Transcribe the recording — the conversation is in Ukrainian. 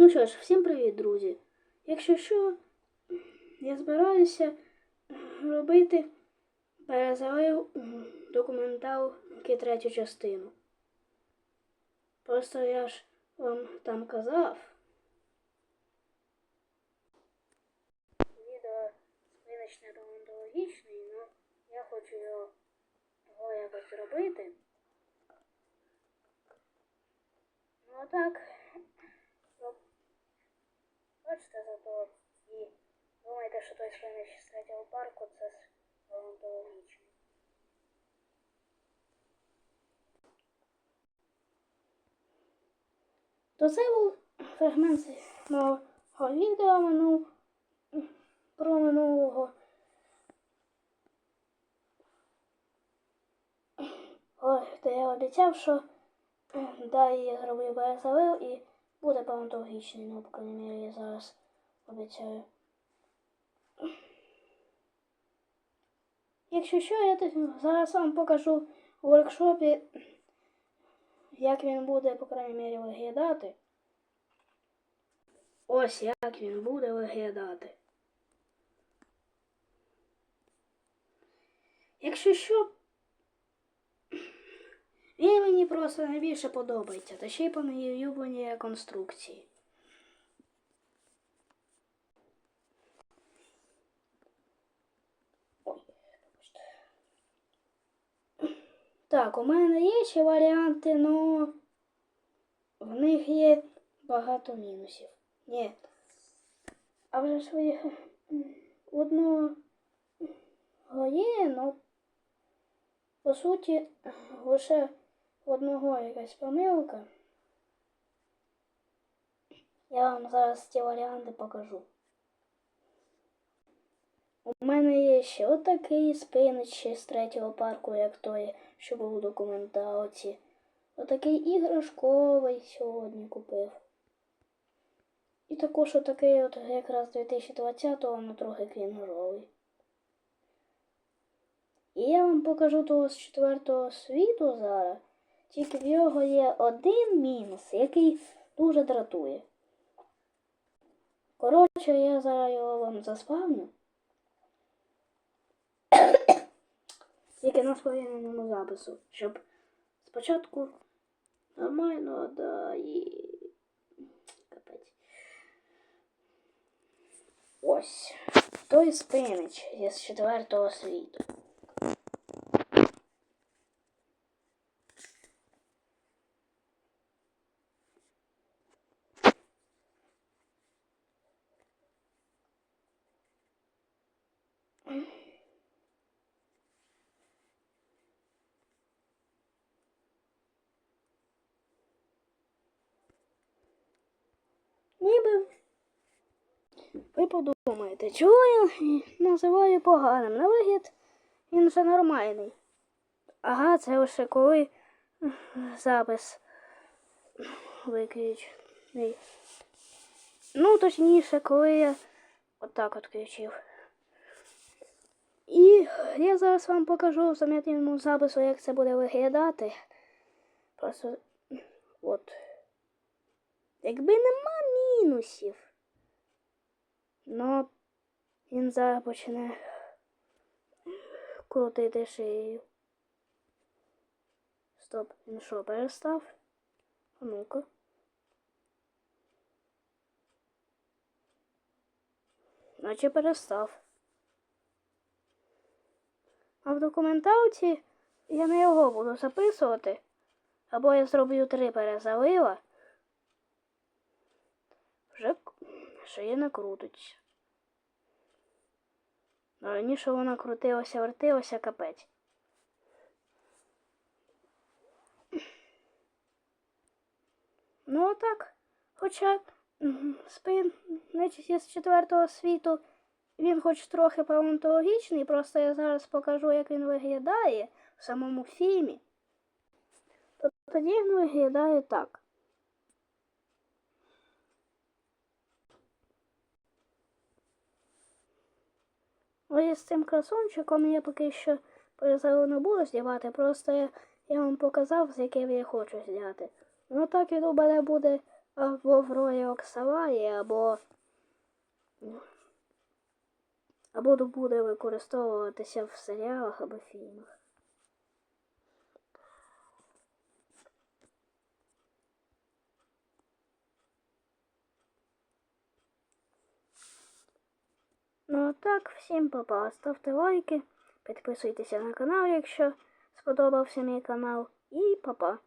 Ну що ж, всім привіт, друзі. Якщо що, я збираюся робити перезалив документалки третю частину. Просто я ж вам там казав. Відео визначне романтологічний, але я хочу його його якось зробити. Ну а так. Ну, Бачите, зато і думаєте, що той спинич з третього парку це романтологічний. То це був фрагмент мого відео минул, про минулого. Ой, де я обіцяв, що е, далі зроблю перезалив і буде палеонтологічний, ну, по крайній мірі, зараз обіцяю. Якщо що, я зараз вам покажу у воркшопі, як він буде, по крайній мірі, виглядати. Ось як він буде виглядати. Якщо що, він мені просто найбільше подобається, та ще й по моїй улюбленій конструкції. Так, у мене є ще варіанти, але в них є багато мінусів. Ні. А вже ви одного є, але по суті лише одного якась помилка. Я вам зараз ці варіанти покажу. У мене є ще отакий спинич ще з третього парку, як той, що був у документалці. Отакий іграшковий сьогодні купив. І також отакий от якраз 2020-го, але трохи крінжовий. І я вам покажу того з четвертого світу зараз. Тільки в нього є один мінус, який дуже дратує. Коротше, я зараз його вам заспавню. Тільки на сповільненому запису, щоб спочатку нормально, да і. Капець. Ось. Той спинич із четвертого світу. Ніби ви подумаєте, чого я називаю поганим? На вигляд він вже нормальний. Ага, це лише коли запис виключений. Ну, точніше, коли я отак от включив. І я зараз вам покажу в зам'ятному запису, як це буде виглядати. Просто от. Якби нема мінусів. Ну, він зараз почне крутити шию. Стоп, він що, перестав? А ну-ка. Наче перестав. А в документалці я не його буду записувати. Або я зроблю три перезалива. Вже шия не крутиться. Раніше вона крутилася, вертилася капець. Ну отак. Хоча спин з четвертого світу він хоч трохи палеонтологічний, просто я зараз покажу, як він виглядає в самому фільмі. То тоді він виглядає так. Ось з цим красунчиком я поки що перезалу не буду знімати, просто я, вам показав, з яким я хочу зняти. Ну так він у буде або в ролі Оксаварі, або. або буде використовуватися в серіалах або фільмах. Ну а так, всім па-па. Ставте лайки, підписуйтеся на канал, якщо сподобався мій канал. І па-па.